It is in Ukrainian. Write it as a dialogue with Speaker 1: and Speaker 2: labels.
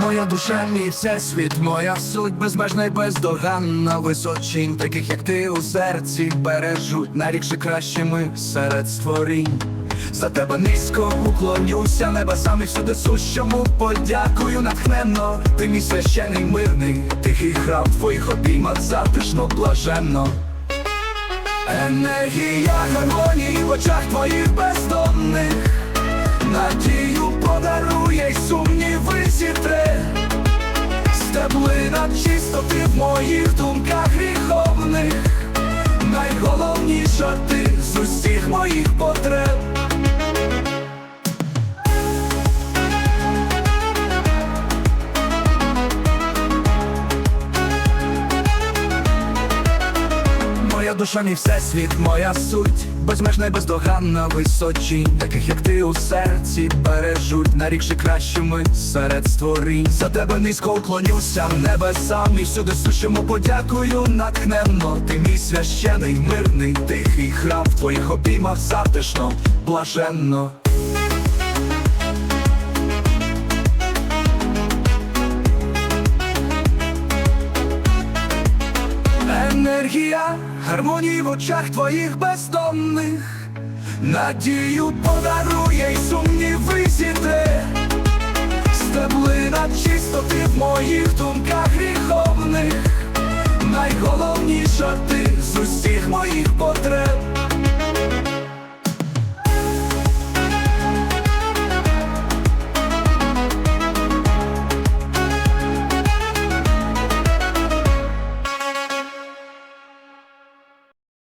Speaker 1: Моя душа, мій всесвіт, моя суть безмежна й бездоганна височин, таких як ти у серці бережуть, нарікши кращими серед створінь. За тебе низько уклонюся, небесам і всюди сущому подякую натхненно. Ти мій священий мирний, тихий храм твоїх обіймах затишно блаженно. Енергія гармонії в очах твоїх бездонних моїх думках гріховних. Найголовніша ти з усіх моїх потреб душа, мій всесвіт, моя суть, безмежна й бездоганна височінь, таких як ти у серці бережуть, нарікши кращими серед створінь. За тебе низько уклонюся небесам і всюди сущому подякую натхненно. Ти мій священий, мирний, тихий храм в твоїх обіймах затишно, блаженно. Енергія гармонії в очах твоїх бездомних, надію подарує й сумніви зітре Стеблина чистоти в моїх думках гріховних, найголовніша ти з усіх моїх потреб.